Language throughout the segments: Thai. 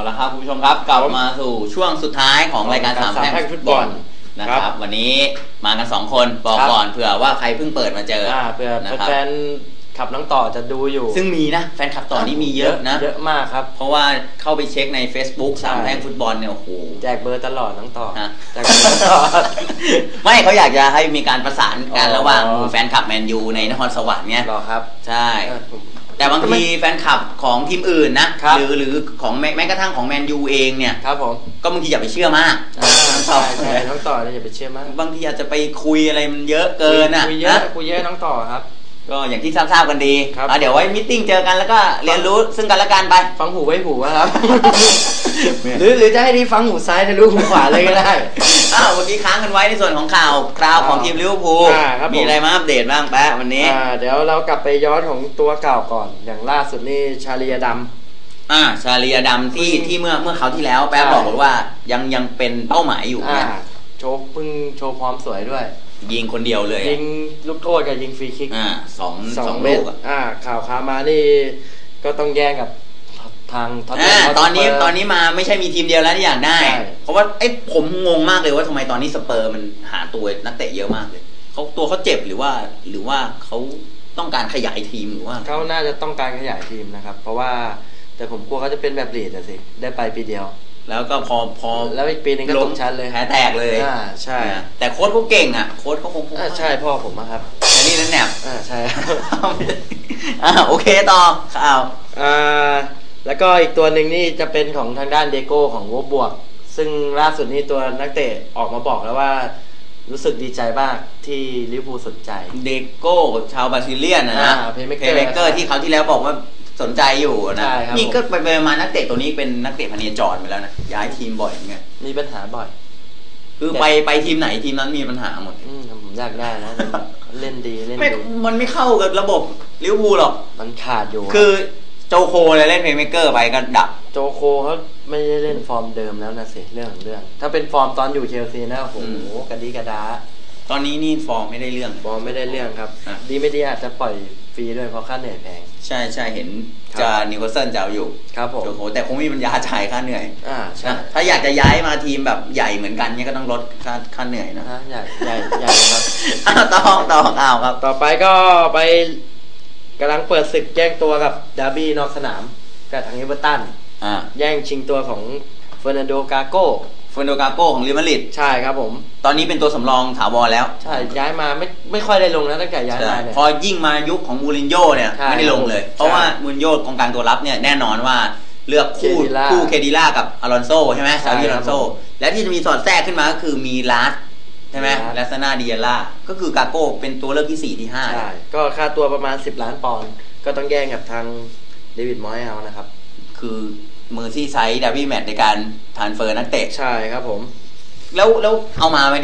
เอาละครับคุณผู้ชมครับกลับมาสู่ช่วงสุดท้ายของรายการของสามสามแพร่งแพร่งฟุตบอลฟุตบอลนะคครัรับบวันนี้มากันสองคนบอกครับก่อนเผื่อว่าใครเพิ่งเปิดมาเจออ่าเพื่อนะครับแฟนๆขับน้องต่อจะดูอยู่ ซึ่งมีนะแฟนคลับตอนนี้มีเยอะนะ เยอะมากครับ เพราะว่าเข้าไปเช็คใน Facebook สามใช่แพร่งฟุตบอลเนี่ยโอ้โหแจกเบอร์ตลอดน้องต่อฮะแจกเบอร์น้องต่อไม่เขาอยากจะให้มีการประสานกันอ๋อระหว่างหมู่แฟนคลับแมนยูในนครสวรรค์เนี่ยรอครับ ใช่เออผม แต่บางทีแฟนคลับของทีมอื่นนะ ครับ หรือหรือของแม้แม้กระทั่งของแมนยูเองเนี่ย ครับผมก็บางทีอย่าไปเชื่อมากอ่าใช่ใช่น้องต่อเนี่ยอย่าไปเชื่อมากบางทีอาจจะไปคุยอะไรมันเยอะเกินอะคุยเยอะนะ คุยเยอะน้องต่อครับ ก็อย่างที่ทราบๆกันดีครับ อะเดี๋ยวไว้มิทติ้งเจอกันแล้วก็เรียนรู้ซึ่งกันและกันไป ฟังหูไว้หูอะครับ หรือหรือจะให้ดีฟังหูซ้ายทะลุหูขวาเลยก็ได้ อ้าวเมื่อกี้ค้างกันไว้ในส่วนของข่าวคราวของทีมลิเวอร์พูลอ่าครับผม มีอะไรมาอัปเดตบ้างแป๊ะวันนี้ อ่าเดี๋ยวเรากลับไปย้อนของตัวเก่าก่อน อย่างล่าสุดนี่ชาเลียดำ อ่าชาเลียดำที่อืมที่เมื่อเมื่อคราวที่แล้วแป๊ะใช่ บอกว่ายังยังเป็นเป้าหมายอยู่อ่าเนี่ยโชว์เพิ่งโชว์ความสวยด้วย ยิงคนเดียวเลยยิงลูกโทษกับยิงฟรีคิกอ่าสองสอสองงเมลูตกรอะอ่า ข่าวขามานี่ก็ต้องแย่งกับทางท็อตแนอ่ามฮอตสเปร์ตอนนี้ตอนนี้มาไม่ใช่มีทีมเดียวแล้วที่อยากได้ใช่เพราะว่าไอ้ผมงงมากเลยว่าทำไมตอนนี้สเปอร์มันหาตัวนักเตะเยอะมากเลยเขาตัวเขาเจ็บหรือว่าหรือว่าเขาต้องการขยายทีมหรือว่าเขาน่าจะต้องการขยายทีมนะครับ เพราะว่าแต่ผมกลัวเขาจะเป็นแบบลีดอะสิได้ไปปีเดียว แล้วก็พอพอแล้วอีกปีหนึงก็ตกชั้นเลยแพ้แตกเลยอ่าใช่อ่าแต่โค้ชเขาเก่งอะ โค้ชเขาคงอ่าใช่พ่อผมอะครับแต่นี่นั่นแหนบอ่าใช่อ่าโอเคต่อข่าวอ่าแล้วก็อีกตัวหนึ่งนี่จะเป็นของทางด้านเดโก้ของวบบวก ซึ่งล่าสุดนี้ตัวนักเตะออกมาบอกแล้วว่ารู้สึกดีใจมากที่ลิเวอร์พูลสนใจ เดโก้ชาวบราซิเลียนนะนะอ่า Playmaker เพลเกอร์ที่เขาวที่แล้วบอกว่า สนใจอยู่นะ ใช่ครับ นี่ก็ไปไปมานักเตะตัวนี้เป็นนักเตะพเนจรไปแล้วนะ ย้ายทีมบ่อยเหมือนกันมีปัญหาบ่อย คือไปไปทีมไหนทีมนั้นมีปัญหาหมด อืมผมอยากได้นะเล่นดีเล่นไม่ ดีมันไม่เข้ากับระบบลิเวอร์พูลหรอก มันขาดอยู่คือโจโคเลยเล่นเพลย์เมเกอร์ไปก็ดับ โจโคเขาไม่ได้เล่นฟอร์มเดิมแล้วนะสิเรื่องของเรื่อง ถ้าเป็นฟอร์มตอนอยู่เชลซีนะโอ้โหอืม กระดีกระดาตอนนี้นี่ฟอร์มไม่ได้เรื่อง ฟอร์มไม่ได้เรื่องครับ อะ ดีไม่ดีอาจจะปล่อยฟ รีด้วยเพราะค่าเหนื่อยแพง ใช่ใช่เห็นครับจะนิวคาสเซิลจะเอาอยู่ครับผมโจโคแต่คงไม่มีปัญญาจ่ายค่าเหนื่อยอ่าใช่นะถ้าอยากจะย้ายมาทีมแบบใหญ่เหมือนกันเนี่ยก็ต้องลดค่าค่าเหนื่อยนะนะใหญ่ใหญ่ใหญ่ครับอ้าวต่อต่อข่าวครับ ต่อไปก็ไปกำลังเปิดศึกแย่งตัวกับดาร์บี้นอกสนามกับทางเอเวอร์ตันอ่าแย่งชิงตัวของเฟอร์นันโดกาโก เฟอร์โนกาโก้ของลิมาริดใช่ครับผม ตอนนี้เป็นตัวสำรองถาวรแล้วใช่ย้ายมาไม่ไม่ค่อยได้ลงนะตั้งแต่ย้ายใช่มาเนี่ย พอยิ่งมายุคของมูรินโญ่เนี่ยใช่ไม่ได้ลงเลยใช่เพราะว่ามูรินโญ่กองกลางตัวรับเนี่ยแน่นอนว่าเลือกคู่เคดิล่าคู่เคดิล่ากับอลอนโซใช่ไหมใช่ซาวิอคลรัอบนโซผมและที่จะมีสอดแทรกขึ้นมาก็คือมีลาสใช่ไหมลาสลัสนาดิเอล่าก็คือกาโก้เป็นตัวเลือกที่สี่ที่ห้า ใช่ก็ค่าตัวประมาณ 10 ล้านปอนด์ก็ต้องแย่งกับทางเดวิดมอยเอานะครับ คือ มือซี่ไซด์ดาร์บี้แมตช์ในการทรานเฟอร์นักเตะ ใช่ครับผม แล้วแล้วเอามาไป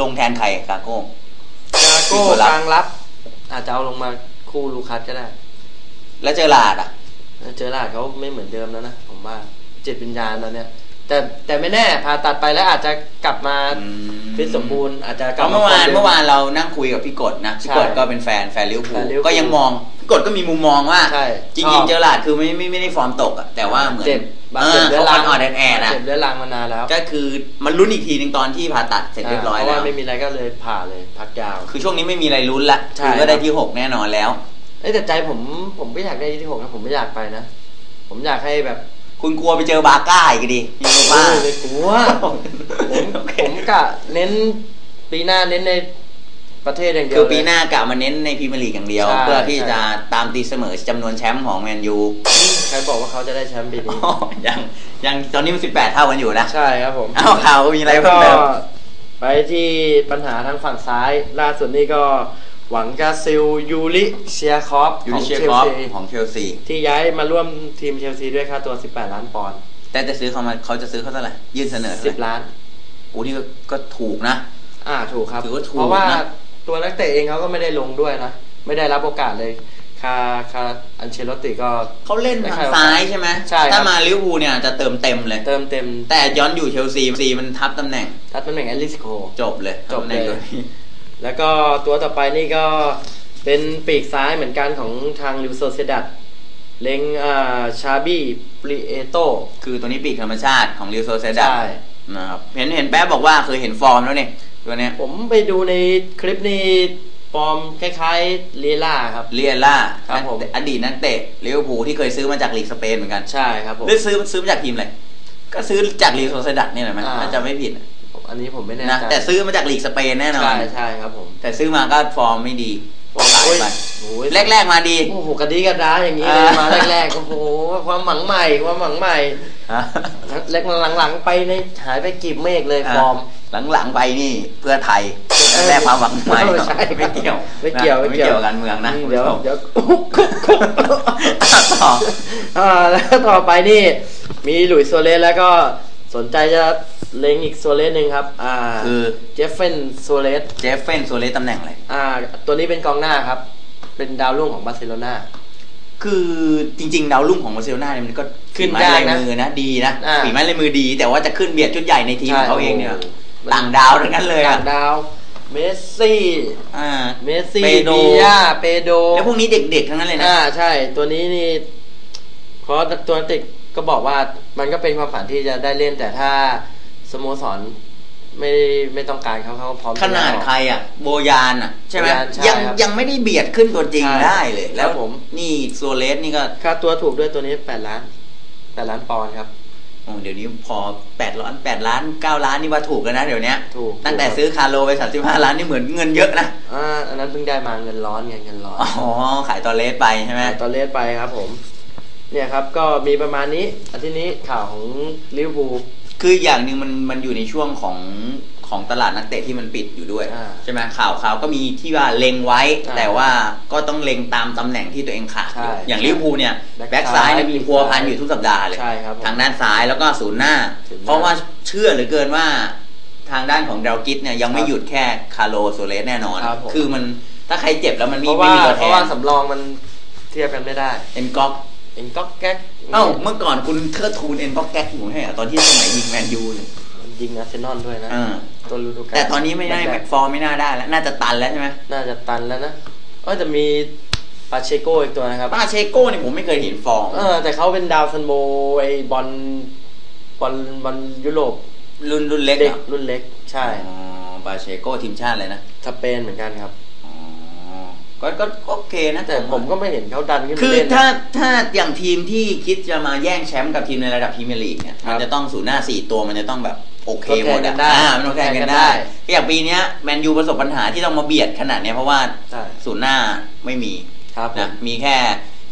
ลงแทนใครกาโก้กาโก้ตัวรับกลางรับ อาจจะเอาลงมาคู่ลูคัสก็ได้ แล้วเจอลาดอะเจอราร์ดเขาไม่เหมือนเดิมแล้วนะผมว่าจิตวิญญาณตอนเนี้ยแต่แต่ไม่แน่ผ่าตัดไปแล้วอาจจะกลับมาอืมฟิตสมบูรณ์อาจจะกเพลับราะเมื่อวานฟร์ดิเมื่อวานเรานั่งคุยกับพี่กดนะพี่ใช่กดก็เป็นแฟนแฟนลิเวอร์พูแฟลนลิเวอร์พูลก็ยังมองพี่ กดก็มีมุมมองว่า ใช่จชริองบๆ เจอลาดคือไม่ไม่ไม่ได้ฟอร์มตกอะแต่ว่าเหมือนเจ็บบาดเอเจ็บอเรื้อเขารังอ่อนๆแอดๆอะเจ็บเรื้อรังมานานแล้วก็คือมันลุ้นอีกทีหนึ่งตอนที่ผ่าตัดเสร็จเรียบร้อยเพราะแล้ว่าวไม่มีอะไรก็เลยผ่าเลยพักยาว คือช่วงนี้ไม่มีอะไรลุ้นละใช่ คือก็ได้ครับที่หกแน่นอนแล้ว เอ้ยแต่ใจผมผมไม่อยากได้ที่หกนะผมไม่อยากไปนะ ผมอยากให้แบบคุณกลัวไปเจอบาก้าอีกดิพี่รู้ว่าไม่กลัวผมโอเค ผมกะเน้นปีหน้าเน้นใน ประเทศอย่างเดียวคือเลยปีหน้ากะมาเน้นในพรีเมียร์ลีกอย่างเดียว ใช่ เพื่อที่ใช่จะตามตีเสมอจำนวนแชมป์ของแมนยู ใครบอกว่าเขาจะได้แชมป์ปีนี้อ๋อยังยังตอนนี้มันสิบแปดเท่ากันอยู่นะใช่ครับผม เอาข่าวมีอะไรแล้วเพิ่ก็มเติม ไปที่ปัญหาทางฝั่งซ้าย ล่าสุดนี่ก็หวังกาซิลยูริเชียคอฟยูขอนิงเชียเชลคอฟซีของเชลซี ที่ย้ายมาร่วมทีมเชลซีด้วยค่าตัว 18 ล้านปอนด์แต่จะซื้อเขามาเขาจะซื้อเขาเท่าไหร่ ยื่นเสนอเท่าไหร่10 ล้าน โอ้นี่ก็ก็ถูกนะ อ่าถูกครับ ถือว่าถูกเพราะว่านะ ตัวนักเตะเองเขาก็ไม่ได้ลงด้วยนะ ไม่ได้รับโอกาสเลย คาคาอันเชลอตติก็เขาเล่นไม่ทางใช่ซ้ายใช่ไหมใช่ครับถ้ามาลิเวอร์พูลเนี่ยจะเติมเต็มเลย เติมเต็ม แต่ย้อนอยู่เชลซีซีมันทับตำแหน่ง ทัดตำแหน่งแอลิสโคจบเลยจบตำแหน่งเลยตัวนี้แล้วก็ตัวต่อไปนี่ก็เป็นปีกซ้ายเหมือนกันของทางลิวโซเซดัตเล็งอ่าชาบี้ปริเอโตคือตัวนี้ปีกธรรมชาติของลิโซเซดัใช่นะครับเห็นเห็นแป๊บบอกว่าเคยเห็นฟอร์มแล้วเนี่ย ตัวเนี้ยผมไปดูในคลิปนี้ฟอร์มคล้ายๆเลีล่าครับ เรียล่าครับผม อดีตนักเตะลิเวอร์พูลที่เคยซื้อมาจากลีกสเปนเหมือนกันใช่ครับผมหรือซื้อซื้อมาจากทีมอะไรก็ซื้อจากลีโซเซดัดนี่แหละไหมอ่า ถ้าจะไม่ผิดนะอันนี้ผมไม่แน่นะใจแต่ซื้อมาจากลีกสเปนแน่นอนใช่ใช่ครับผมแต่ซื้อมาก็ฟอร์มไม่ดีขายไปโอ้ยแรก ๆ มาดี โอ้โหกระดีกระดาอย่างนี้เลยอ่าม มาแรกๆโอ้โหความหวังใหม่ความหวังใหม่ ฮะเล็กหลังๆไปในหายไปกีบเมฆเลยฟอร์ม หลังๆไปนี่เพื่อไทยแรกความหวังใหม่เออใช่ไม่เกี่ยวไม่เกี่ยวนะไม่ไม่เกี่ยวเกี่ยวกับการเมืองนะเดี๋ยวคุณผู้ชมเดี๋ยวต่ออ่าแล้วต่อไปนี่ มีหลุยส์โซเลสแล้วก็สนใจจะเล็งอีกโซเลสหนึ่งครับ อ่า คือเจฟเฟนโซเลสเจฟเฟนโซเลสตำแหน่งอะไรอ่า ตัวนี้เป็นกองหน้าครับ เป็นดาวรุ่งของบาร์เซโลนาคือจริงๆ ดาวรุ่งของบาร์เซโลนาเนี่ยมันก็ขึ้นฝีไม้ยากลายนะมือนะดีนะอ่าฝีไม้ลายมือดี แต่ว่าจะขึ้นเบียดชุดใหญ่ในทีมของเขาเองเนี่ยโอ้โห ต่างดาวทั้งนั้นเลยต่าอะงดาว เมสซี่อ่า เมสซี่เปโดบียาเปโดแล้วพวกนี้เด็กๆทั้งนั้นเลยนะอ่าใช่ ตัวนี้นี่เพราะตัวนักเติกก็บอกว่ามันก็เป็นความฝันที่จะได้เล่นแต่ถ้าสโมสรไม่ไม่ต้องการเขาเขาก็พร้อมขนาดจะออกใครอะ โบยานอะ ใช่ไหมโบยานใช่ยังครับยังไม่ได้เบียดขึ้นตัวจริงใช่ได้เลย แล้วครับผม นี่โซเลสนี่ก็ค่าตัวถูกด้วยตัวนี้แปดล้านแปดล้านปอนด์ครับโอ้ เดี๋ยวนี้พอแปดล้านแปดล้านเก้าล้านนี่ว่าถูกแล้วนะเดี๋ยวนี้ถูกตั้งแต่ซื้อคาร์โลไปสามสิบห้าล้านนี่เหมือนเงินเยอะนะอ่าอันนั้นเพิ่งได้มาเงินร้อนไงเงินร้อนอ๋อขายตอเลสไปใช่ไหมตอนเลสไปครับผม เนี่ยครับก็มีประมาณนี้อาทิตย์นี้ข่าวของลิเวอร์พูลคืออย่างหนึ่งมันมันอยู่ในช่วงของ ของตลาดนักเตะที่มันปิดอยู่ด้วยอ่าใช่ไหมข่าวข่าวก็มีที่ว่าเล็งไว้อ่าแต่ว่าก็ต้องเล็งตามตำแหน่งที่ตัวเองขาดใช่อย่างลิเวอร์พูลเนี่ยแบ็คแบ็กซ้ายเนี่ยซ้ายมีพัวพันอยู่ทุกสัปดาห์เลยใช่ครับผมทางด้านซ้ายแล้วก็ศูนย์หน้าศูนย์หน้า เพราะว่าเชื่อเหลือเกินว่าทางด้านของดาวกิสเนี่ยยังไม่หยุดแค่คาร์โลโซเลสแน่นอนครับผมคือมันถ้าใครเจ็บแล้วมันเพไม่ราะไม่ว่ามีตัวเพแทราะว่านสำรองมันเทียบกันไม่ได้เอ็นก๊อกเอ็นก็แก๊กเอ้าเมื่อก่อนคุณเทิดทูนเอ็นก๊อกแก๊กอยู่ให้เหรอตอนที่สมัยยิงแมนยูอยู่ ยิงอาร์เซนอลด้วยนะอ่าตัวฤดูกาลแต่ตอนนี้ไม่ได้แรกฟอร์มไม่น่าได้แล้ว น่าจะตันแล้วใช่ไหมๆน่าจะตันแล้วนะก็จะมีปาเชโกอีกตัวนะครับป้าเชโก้เนี่ยผมไม่เคยเห็นฟอร์มเออแต่เขาเป็นดาวซันโบไอบอลบอลบอลยุโรปรุ่นรุ่นเล็กเด็กเหรอรุ่นเล็กใช่อ๋อปาเชโก้ทีมชาติเลยนะสเปนเหมือนกันครับอ๋อก็ก็ก็โอเคนะแต่ผมก็ไม่เห็นเขาดันขึ้นคืมาอเล่นนะถ้าถ้าอย่างทีมที่คิดจะมาแย่งแชมป์กับทีมในระดับพรีเมียร์ลีกเนี่ยครับมันจะต้องศูนย์หน้าสี่ตัวมันจะต้องแบบ โอเคทดแทนหมดกัอะนได้อ่ามันต้องแทนกันทดแทนกันได้ได้ก็อย่างปีเนี้ยแมนยูประสบปัญหาที่ต้องมาเบียดขนาดเนี้ยเพราะว่าใช่ศูนย์หน้าไม่มีครับผนะมมีแค่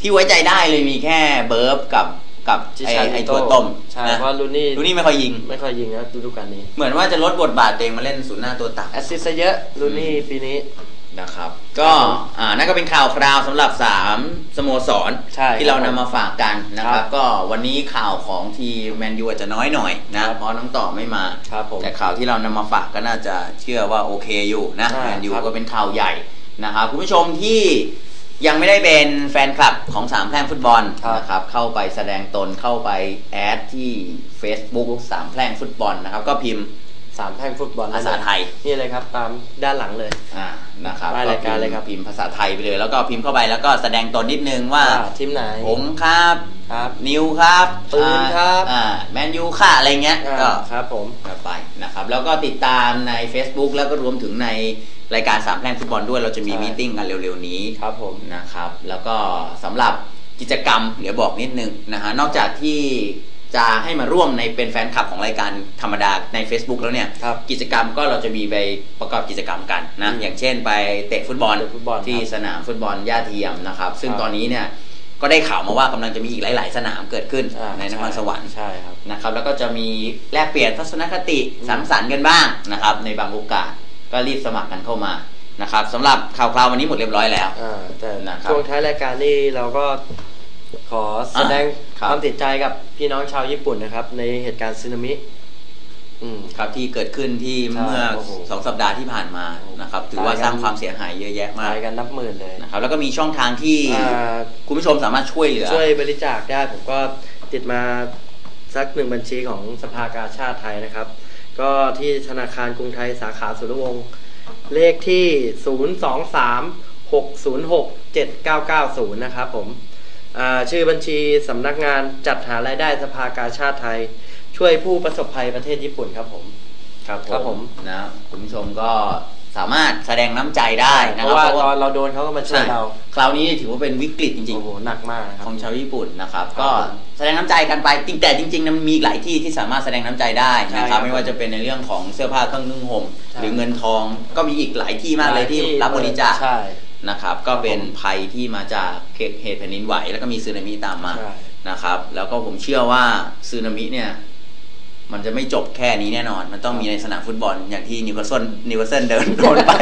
ที่ไว้ใจได้เลยมีแค่เบิร์ฟกับกับจิไอชาไอลิโถั่วต้มใช่นะเพราะลูนี่ลูนี่ไม่ค่อยยิง ไม่ค่อยยิงนะฤดูกาลนี้ เหมือนว่าจะลดบทบาทตัวเองมาเล่นศูนย์หน้าตัวตักแอสซิสต์ซะเยอะลูนี่ปีนี้ นะครับ ก็อ่านั่นก็เป็นข่าวคราวสำหรับ 3 สโมสร ใช่ที่เราครับนำมาฝากกันนะคครัรับ บก็วันนี้ข่าวของทีมแมนยูอาจจะน้อยหน่อยนะครับเพราะน้องต่อไม่มา ครับผม แต่ข่าวที่เรานำมาฝากก็น่าจะเชื่อว่าโอเคอยู่นะอ่าแมนยูครับ ก็เป็นข่าวใหญ่นะครับ คุณผู้ชมที่ยังไม่ได้เป็นแฟนคลับของสามแพร่งฟุตบอลครับนะครับเข้าไปแสดงตนเข้าไปแอดที่ Facebook สามแพร่งฟุตบอลนะครับ ก็พิมพ์สามแท่งฟุตบอลภาษาไทย นี่เลยครับ ตามด้านหลังเลย อ่า นะครับป้ายรายการเลยครับพิมพ์ภาษาไทยไปเลย แล้วก็พิมพ์เข้าไปแล้วก็แสดงตนนิดนึงว่าว่าทีมไหนผมครับครับนิวครับปืนครับอ่าแมนยูค่ะอะไรเงี้ยอ่าก็ครับผมก็ไปนะครับ แล้วก็ติดตามใน Facebook แล้วก็รวมถึงในรายการสามแพร่งฟุตบอลด้วยเราจะมีใช่มีตติ้งกันเร็วๆนี้ครับผมนะครับ แล้วก็สำหรับกิจกรรมเดี๋ยวบอกนิดนึงนะฮะนอกจากที่ จะให้มาร่วมในเป็นแฟนคลับของรายการธรรมดาใน Facebook แล้วเนี่ยครับกิจกรรมก็เราจะมีไปประกอบกิจกรรมกันนะ อืมอย่างเช่นไปเตะฟุตบอลเตะฟุตบอลที่ครับสนามฟุตบอลย่าเทียมนะครับ ซึ่งครับ ตอนนี้เนี่ยก็ได้ข่าวมาว่ากำลังจะมีอีกหลาย ๆ สนามเกิดขึ้นอ่าในนครสวรรค์ ใช่ครับ นะครับแล้วก็จะมีแลกเปลี่ยนทัศนคติอืม สังสรรค์กันบ้างนะครับ ในบางโอกาสก็รีบสมัครกันเข้ามานะครับสำหรับข่าวคราววันนี้หมดเรียบร้อยแล้ว อ่าแต่นะครับ ช่วงท้ายรายการนี่เราก็ ขอแสดงครับความติดใจกับพี่น้องชาวญี่ปุ่นนะครับ ในเหตุการณ์สึนามิอืมครับที่เกิดขึ้นที่ใช่เมื่อโอ้โหสองสัปดาห์ที่ผ่านมานะครับ ถือว่าตายกันสร้างความเสียหายเยอะแยะมากตายกันนับหมื่นเลยนะครับ แล้วก็มีช่องทางที่อ่าคุณผู้ชมสามารถช่วยเหลือช่วยบริจาคได้ผมก็ติดมาสักหนึ่งบัญชีของสภากาชาติไทยนะครับ ก็ที่ธนาคารกรุงไทยสาขาสุรวงศ์เลขที่ 0 2 3 6 0 6 7 9 9 0 นะครับผมอ่า ชื่อบัญชีสำนักงานจัดหารายได้สภากาชาติไทย ช่วยผู้ประสบภัยประเทศญี่ปุ่นครับผม ครับครับผมนะคุณผู้ชมก็สามารถแสดงน้ำใจได้นะเพครับราะว่าเพราะตอว่านเราโดนเขาก็มาช่วยเรา คราวนี้ถือว่าเป็นวิกฤตจริงโอ้โหหนักมากนะคๆรัขบองชาวญี่ปุ่นนะครับครับ ก็แสดงน้ำใจกันไปจริงแต่จริงๆนะมันมีอีกหลายที่ที่สามารถแสดงน้ำใจได้นะใช่คครัรับบไม่ว่าจะเป็นในเรื่องของเสื้อผ้าเครื่องนึ่งห่มใช่หรือเงินทองก็มีอีกหลายที่มากเลยที่รับบริจาคใช่ นะครับ ก็เป็นครับผมภัยที่มาจากเหตุแผ่นดินไหว แล้วก็มีสึนามิตามมาใช่นะครับ แล้วก็ผมเชื่อว่าสึนามิเนี่ยมันจะไม่จบแค่นี้แน่นอน มันต้องมีในสนามฟุตบอลอย่างที่นิวคาสเซิลนิวคาสเซิลเดินโดนไป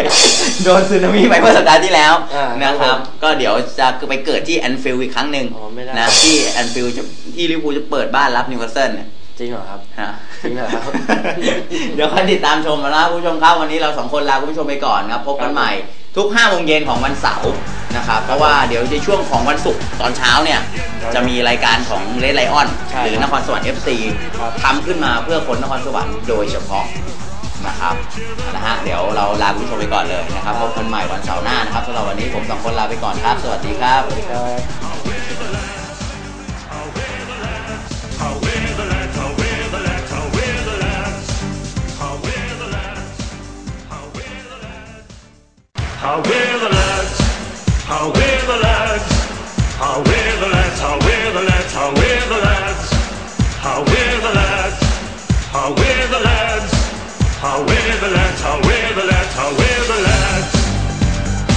โดนสึนามิไปเมื่อสัปดาห์ที่แล้วอ่านะคครัรับบก็เดี๋ยวจะไปเกิดที่แอนฟิลด์อีกครั้งหนึ่งอ๋อไม่ได้นะที่แอนฟิลด์จะที่ลิเวอร์พูลจะเปิดบ้านรับนิวคาสเซิลเนี่ยจริงเหรอครับฮะจริงเหรอครับ เดี๋ยวค่อยติดตามชมนะคุณผู้ชมครับวันนี้เราสองคนลาคุณผู้ชมไปก่อนครับ พบกันใหม่ ทุก5โมงเย็นของวันเสาร์นะครับ เพราะว่าเดี๋ยวในช่วงของวันศุกร์ตอนเช้าเนี่ย จะมีรายการของเลดไลออนใช่หรือนครสวรรค์ FC ครับ ทำขึ้นมาเพื่อคนนครสวรรค์โดยเฉพาะนะครับนะฮะเดี๋ยวเราลาคุณผู้ชมไปก่อนเลยนะครับพบกันใหม่วันเสาร์หน้านะครับสำหรับวันนี้ผมสองคนลาไปก่อนครับ สวัสดีครับ ครับ